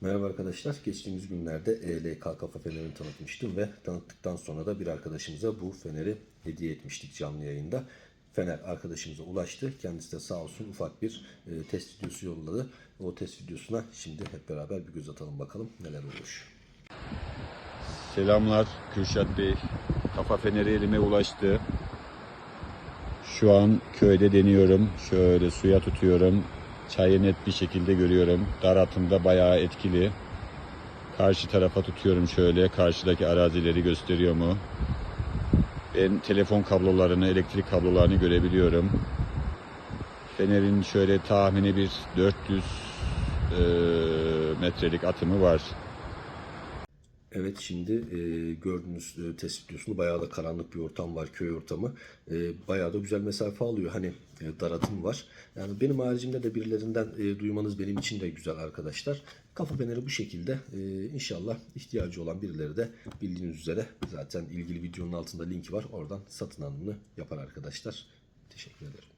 Merhaba arkadaşlar. Geçtiğimiz günlerde ELK kafa fenerini tanıtmıştım ve tanıttıktan sonra da bir arkadaşımıza bu feneri hediye etmiştik canlı yayında. Fener arkadaşımıza ulaştı. Kendisi de sağ olsun ufak bir e, test videosu yolladı. O test videosuna şimdi hep beraber bir göz atalım bakalım neler olmuş. Selamlar Kürşat Bey. Kafa feneri elime ulaştı. Şu an köyde deniyorum. Şöyle suya tutuyorum. Çayı net bir şekilde görüyorum. Dar atımda bayağı etkili. Karşı tarafa tutuyorum şöyle. Karşıdaki arazileri gösteriyor mu? Ben telefon kablolarını, elektrik kablolarını görebiliyorum. Fenerin şöyle tahmini bir 400 eee, metrelik atımı var. Evet şimdi e, gördüğünüz e, test videosunda bayağı da karanlık bir ortam var köy ortamı. E, bayağı da güzel mesafe alıyor. Hani e, daratım var. Yani benim haricimde de birilerinden e, duymanız benim için de güzel arkadaşlar. Kafa feneri bu şekilde. E, inşallah ihtiyacı olan birileri de bildiğiniz üzere zaten ilgili videonun altında linki var. Oradan satın alımını yapar arkadaşlar. Teşekkür ederim.